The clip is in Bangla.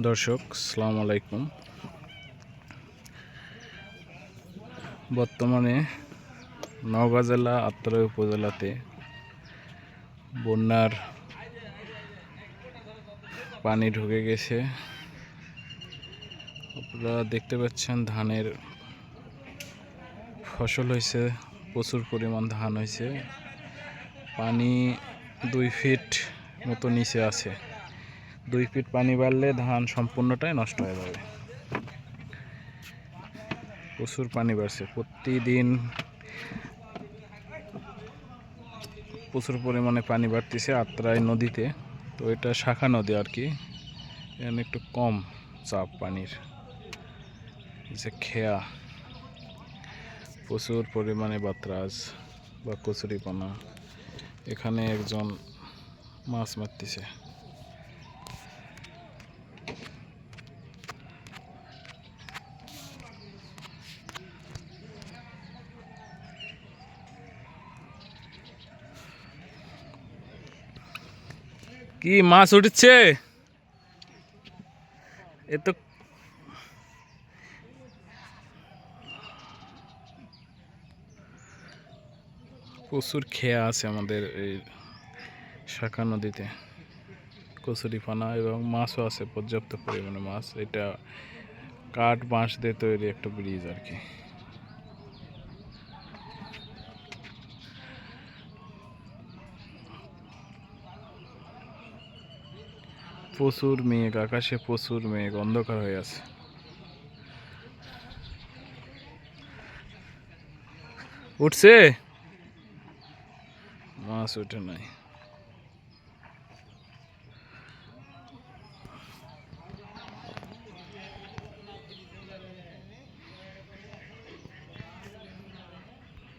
দর্শক, সালাম আলাইকুম। বর্তমানে নওগাঁ জেলা আত্রাই উপজেলাতে বন্যার পানি ঢুকে গেছে। আপনারা দেখতে পাচ্ছেন ধানের ফসল হয়েছে, প্রচুর পরিমাণ ধান হয়েছে। পানি দুই ফিট মতো নিচে আছে। দুই ফিট পানি বাড়লে ধান সম্পূর্ণটাই নষ্ট হয়ে যাবে। প্রচুর পানি বাড়ছে। প্রতিদিন প্রচুর পরিমাণে পানি বাড়তেছে আত্রাই নদীতে। তো এটা শাখা নদী আর কি। এখানে একটু কম চাপ পানির। যে খেয়া। প্রচুর পরিমাণে বাতরাজ বা কচুরিপানা। এখানে একজন মাছ মারতেছে। কি মাছ উঠছে? এ তো প্রচুর খেয়া আছে আমাদের এই শাখা নদীতে। কচুরিপানা এবং মাছও আছে, পর্যাপ্ত পরিমাণে মাছ। এটা কাঠ বাঁশ দিয়ে তৈরি একটা ব্রিজ আর কি। প্রচুর মেঘ আকাশে প্রচুর মেঘ অন্ধকার হয়ে আছে। উঠছে? মাছ উঠে নাই।